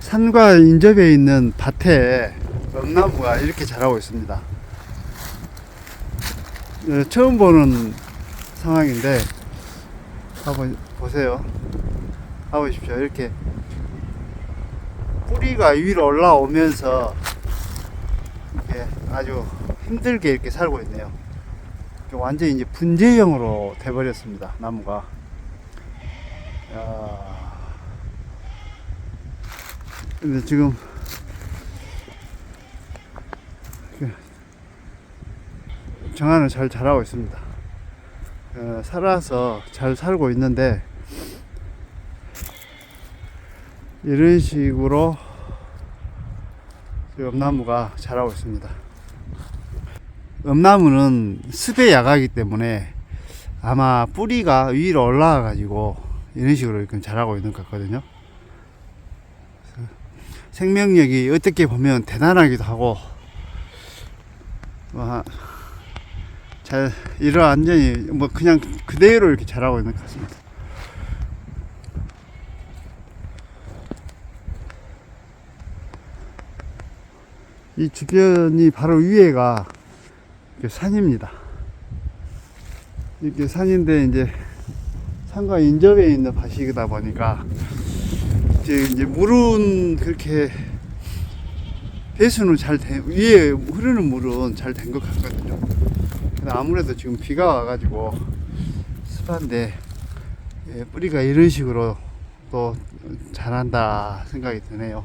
산과 인접해 있는 밭에 엄나무가 이렇게 자라고 있습니다. 네, 처음 보는 상황인데 한번 보세요. 봐보십시오. 이렇게 뿌리가 위로 올라오면서 이렇게 아주 힘들게 이렇게 살고 있네요. 완전히 이제 분재형으로 돼버렸습니다. 나무가. 야. 근데 지금 이렇게 정안을 잘 자라고 있습니다. 어, 살아서 잘 살고 있는데 이런 식으로 지금 엄나무가 자라고 있습니다. 엄나무는 습에 약하기 때문에 아마 뿌리가 위로 올라와 가지고 이런 식으로 이렇게 자라고 있는 것 같거든요. 생명력이 어떻게 보면 대단하기도 하고 뭐, 잘 이런 완전히 뭐 그냥 그대로 이렇게 자라고 있는 것 같습니다. 이 주변이 바로 위에가 산입니다. 이렇게 산인데 이제 산과 인접해 있는 밭이다 보니까 이제, 이제 물은 그렇게 배수는 잘 돼, 위에 흐르는 물은 잘 된 것 같거든요. 근데 아무래도 지금 비가 와가지고 습한데 예, 뿌리가 이런 식으로 또 자란다 생각이 드네요.